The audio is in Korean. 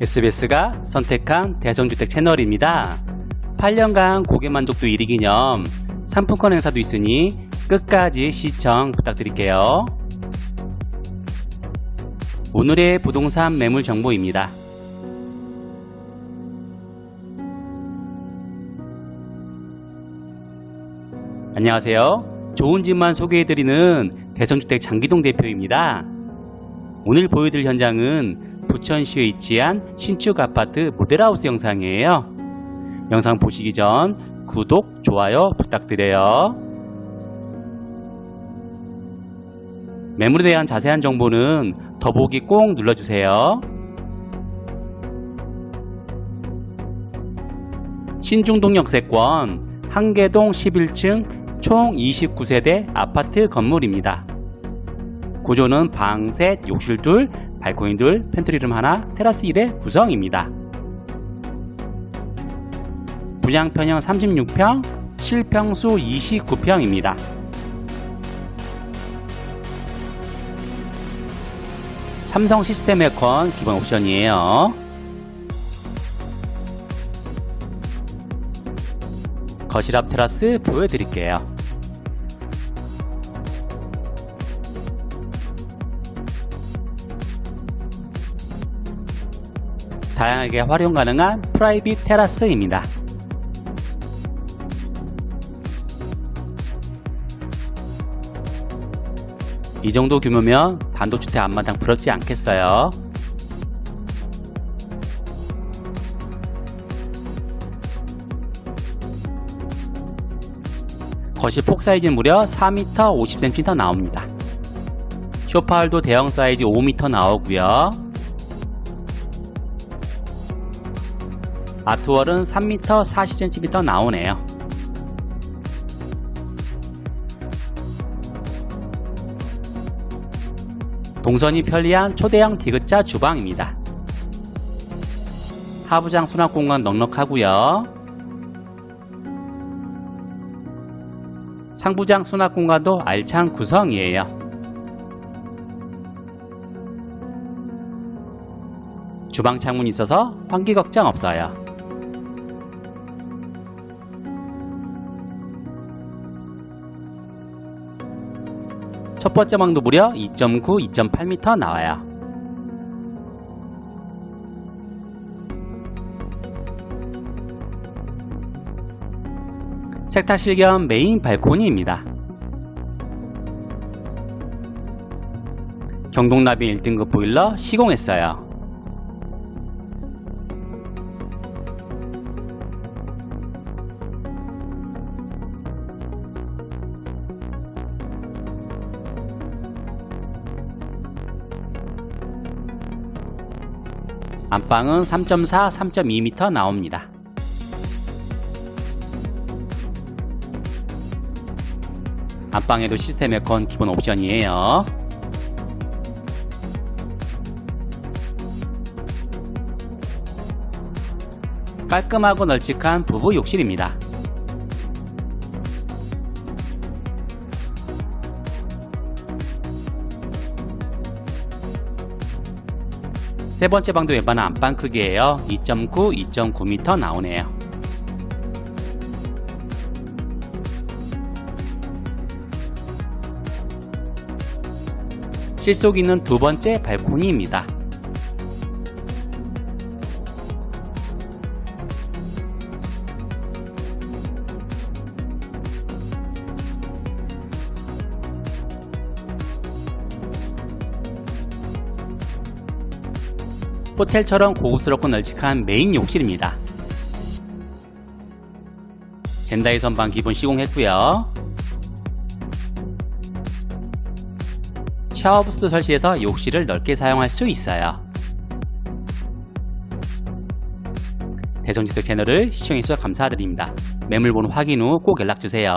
SBS가 선택한 대전주택 채널입니다. 8년간 고객 만족도 1위 기념 상품권 행사도 있으니 끝까지 시청 부탁드릴게요. 오늘의 부동산 매물 정보입니다. 안녕하세요. 좋은 집만 소개해드리는 대전주택 장기동 대표입니다. 오늘 보여드릴 현장은 부천시에 위치한 신축 아파트 모델하우스 영상이에요. 영상 보시기 전 구독, 좋아요 부탁드려요. 매물에 대한 자세한 정보는 더보기 꼭 눌러주세요. 신중동 역세권 한계동 11층 총 29세대 아파트 건물입니다. 구조는 방 셋, 욕실 둘, 발코니 둘, 팬트리 룸 하나, 테라스 1의 구성입니다. 분양 편형 36평, 실평수 29평입니다. 삼성 시스템 에어컨 기본 옵션이에요. 거실 앞 테라스 보여드릴게요. 다양하게 활용 가능한 프라이빗 테라스입니다. 이 정도 규모면 단독주택 앞마당 부럽지 않겠어요? 거실 폭 사이즈는 무려 4m 50cm 나옵니다. 쇼파홀도 대형 사이즈 5m 나오고요. 아트월은 3m 40cm 나오네요. 동선이 편리한 초대형 디귿자 주방입니다. 하부장 수납 공간 넉넉하고요. 상부장 수납 공간도 알찬 구성이에요. 주방 창문이 있어서 환기 걱정 없어요. 첫 번째 방도 무려 2.9, 2.8m 나와요. 세탁실 겸 메인 발코니입니다. 경동나비 1등급 보일러 시공했어요. 안방은 3.4, 3.2m 나옵니다. 안방에도 시스템 에어컨 기본 옵션이에요. 깔끔하고 널찍한 부부 욕실입니다. 세 번째 방도 웬만한 안방 크기예요. 2.9, 2.9m 나오네요. 실속 있는 두 번째 발코니입니다. 호텔처럼 고급스럽고 널찍한 메인 욕실입니다. 젠다이 선반 기본 시공했고요. 샤워 부스도 설치해서 욕실을 넓게 사용할 수 있어요. 대전지득 채널을 시청해주셔서 감사드립니다. 매물번호 확인 후 꼭 연락주세요.